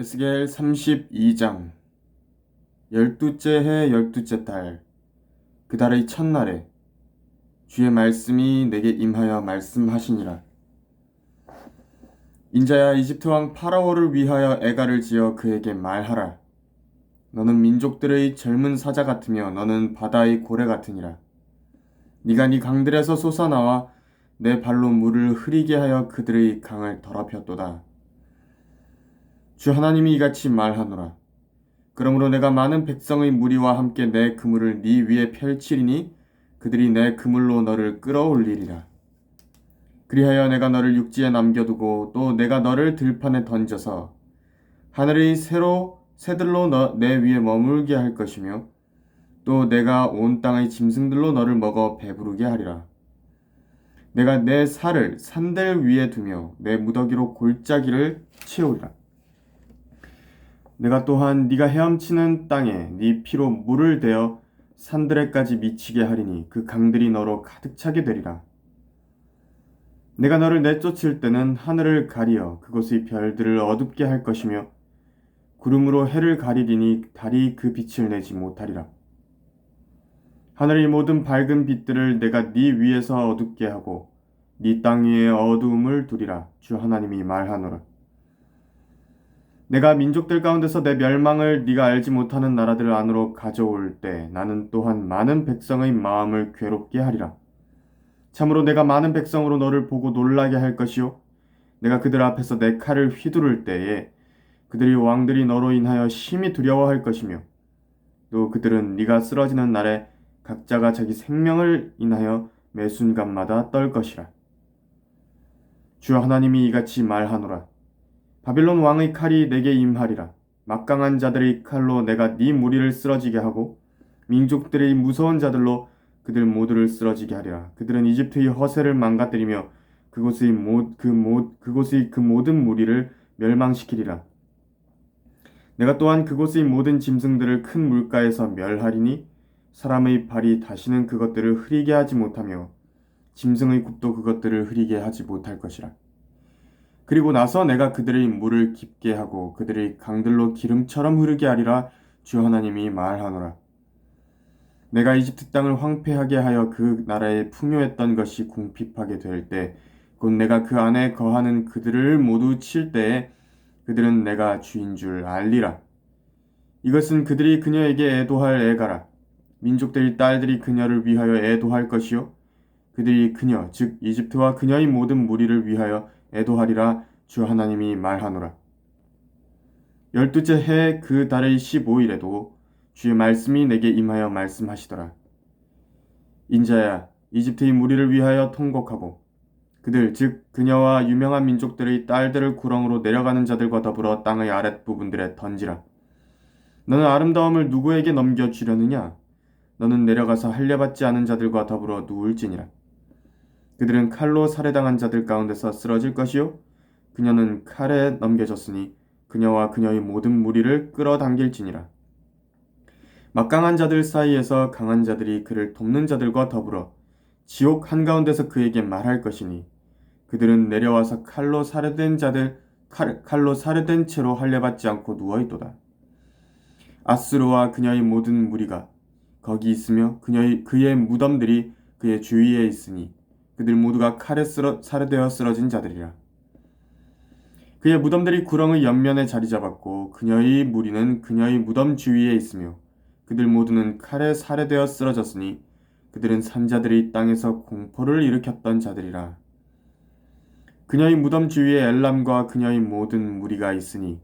에스겔 32장 열두째 해 열두째 달 그 달의 첫날에 주의 말씀이 내게 임하여 말씀하시니라. 인자야 이집트 왕 파라오를 위하여 애가를 지어 그에게 말하라. 너는 민족들의 젊은 사자 같으며 너는 바다의 고래 같으니라. 네가 네 강들에서 솟아나와 내 발로 물을 흐리게 하여 그들의 강을 더럽혔도다 주 하나님이 이같이 말하노라. 그러므로 내가 많은 백성의 무리와 함께 내 그물을 네 위에 펼치리니 그들이 내 그물로 너를 끌어올리리라. 그리하여 내가 너를 육지에 남겨두고 또 내가 너를 들판에 던져서 하늘의 새로 새들로 너, 내 위에 머물게 할 것이며 또 내가 온 땅의 짐승들로 너를 먹어 배부르게 하리라. 내가 내 살을 산들 위에 두며 내 무더기로 골짜기를 채우리라. 내가 또한 네가 헤엄치는 땅에 네 피로 물을 대어 산들에까지 미치게 하리니 그 강들이 너로 가득 차게 되리라. 내가 너를 내쫓을 때는 하늘을 가리어 그곳의 별들을 어둡게 할 것이며 구름으로 해를 가리리니 달이 그 빛을 내지 못하리라. 하늘의 모든 밝은 빛들을 내가 네 위에서 어둡게 하고 네 땅 위에 어두움을 두리라. 주 하나님이 말하노라. 내가 민족들 가운데서 내 멸망을 네가 알지 못하는 나라들 안으로 가져올 때 나는 또한 많은 백성의 마음을 괴롭게 하리라. 참으로 내가 많은 백성으로 너를 보고 놀라게 할 것이요 내가 그들 앞에서 내 칼을 휘두를 때에 그들이 왕들이 너로 인하여 심히 두려워할 것이며 또 그들은 네가 쓰러지는 날에 각자가 자기 생명을 인하여 매 순간마다 떨 것이라. 주 하나님이 이같이 말하노라. 바빌론 왕의 칼이 내게 임하리라. 막강한 자들의 칼로 내가 네 무리를 쓰러지게 하고 민족들의 무서운 자들로 그들 모두를 쓰러지게 하리라. 그들은 이집트의 허세를 망가뜨리며 그곳의 모, 그 모, 그곳의 그 모든 무리를 멸망시키리라. 내가 또한 그곳의 모든 짐승들을 큰 물가에서 멸하리니 사람의 발이 다시는 그것들을 흐리게 하지 못하며 짐승의 굽도 그것들을 흐리게 하지 못할 것이라. 그리고 나서 내가 그들의 물을 깊게 하고 그들의 강들로 기름처럼 흐르게 하리라 주 하나님이 말하노라. 내가 이집트 땅을 황폐하게 하여 그 나라에 풍요했던 것이 궁핍하게 될 때, 곧 내가 그 안에 거하는 그들을 모두 칠 때에 그들은 내가 주인 줄 알리라. 이것은 그들이 그녀에게 애도할 애가라. 민족들의 딸들이 그녀를 위하여 애도할 것이요. 그들이 그녀, 즉 이집트와 그녀의 모든 무리를 위하여 애도하리라 주 하나님이 말하노라. 열두째 해 그 달의 15일에도 주의 말씀이 내게 임하여 말씀하시더라. 인자야, 이집트의 무리를 위하여 통곡하고 그들 즉 그녀와 유명한 민족들의 딸들을 구렁으로 내려가는 자들과 더불어 땅의 아랫부분들에 던지라. 너는 아름다움을 누구에게 넘겨 주려느냐? 너는 내려가서 할례받지 않은 자들과 더불어 누울지니라. 그들은 칼로 살해당한 자들 가운데서 쓰러질 것이요. 그녀는 칼에 넘겨졌으니 그녀와 그녀의 모든 무리를 끌어당길지니라. 막강한 자들 사이에서 강한 자들이 그를 돕는 자들과 더불어 지옥 한가운데서 그에게 말할 것이니 그들은 내려와서 칼로 살해된 자들 칼, 칼로 살해된 채로 할례받지 않고 누워 있도다. 아스루와 그녀의 모든 무리가 거기 있으며 그녀의 그의 무덤들이 그의 주위에 있으니 그들 모두가 칼에 쓰러, 살해되어 쓰러진 자들이라. 그의 무덤들이 구렁의 옆면에 자리 잡았고 그녀의 무리는 그녀의 무덤 주위에 있으며 그들 모두는 칼에 살해되어 쓰러졌으니 그들은 산자들이 땅에서 공포를 일으켰던 자들이라. 그녀의 무덤 주위에 엘람과 그녀의 모든 무리가 있으니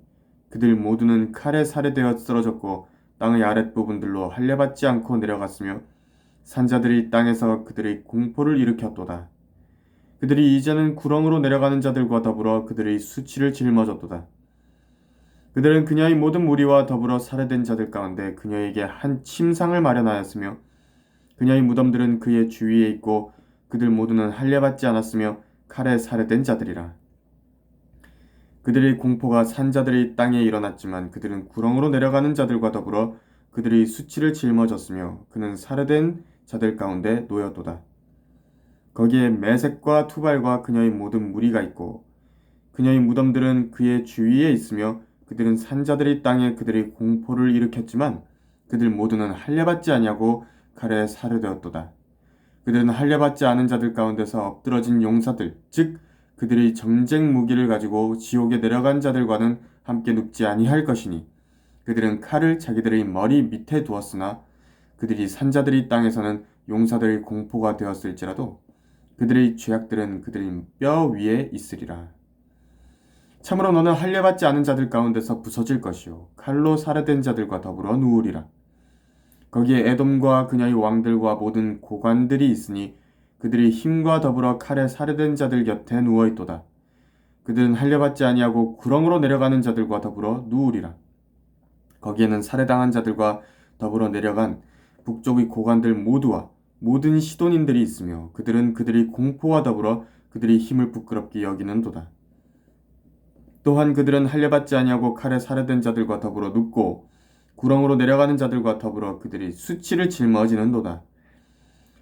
그들 모두는 칼에 살해되어 쓰러졌고 땅의 아랫부분들로 할례받지 않고 내려갔으며 산자들이 땅에서 그들의 공포를 일으켰도다. 그들이 이제는 구렁으로 내려가는 자들과 더불어 그들의 수치를 짊어졌도다. 그들은 그녀의 모든 무리와 더불어 살해된 자들 가운데 그녀에게 한 침상을 마련하였으며 그녀의 무덤들은 그의 주위에 있고 그들 모두는 할례받지 않았으며 칼에 살해된 자들이라. 그들의 공포가 산자들의 땅에 일어났지만 그들은 구렁으로 내려가는 자들과 더불어 그들의 수치를 짊어졌으며 그는 살해된 자들 가운데 놓였도다. 거기에 매색과 투발과 그녀의 모든 무리가 있고 그녀의 무덤들은 그의 주위에 있으며 그들은 산자들의 땅에 그들의 공포를 일으켰지만 그들 모두는 할례받지 아니하고 칼에 살해되었도다. 그들은 할례받지 않은 자들 가운데서 엎드러진 용사들, 즉 그들의 정쟁 무기를 가지고 지옥에 내려간 자들과는 함께 눕지 아니할 것이니 그들은 칼을 자기들의 머리 밑에 두었으나 그들이 산자들의 땅에서는 용사들의 공포가 되었을지라도 그들의 죄악들은 그들의 뼈 위에 있으리라. 참으로 너는 할례받지 않은 자들 가운데서 부서질 것이요 칼로 살해된 자들과 더불어 누우리라. 거기에 에돔과 그녀의 왕들과 모든 고관들이 있으니 그들이 힘과 더불어 칼에 살해된 자들 곁에 누워 있도다. 그들은 할례받지 아니하고 구렁으로 내려가는 자들과 더불어 누우리라. 거기에는 살해당한 자들과 더불어 내려간 북쪽의 고관들 모두와 모든 시돈인들이 있으며 그들은 그들의 공포와 더불어 그들의 힘을 부끄럽게 여기는도다. 또한 그들은 할례받지 아니하고 칼에 살해된 자들과 더불어 눕고 구렁으로 내려가는 자들과 더불어 그들이 수치를 짊어지는도다.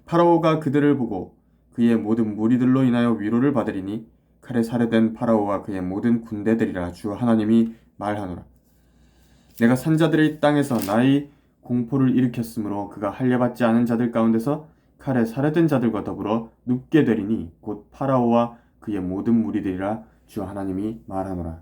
파라오가 그들을 보고 그의 모든 무리들로 인하여 위로를 받으리니 칼에 살해된 파라오와 그의 모든 군대들이라 주 하나님이 말하노라. 내가 산자들의 땅에서 나의 공포를 일으켰으므로 그가 할례받지 않은 자들 가운데서 칼에 살해된 자들과 더불어 눕게 되리니 곧 파라오와 그의 모든 무리들이라 주 하나님이 말하노라.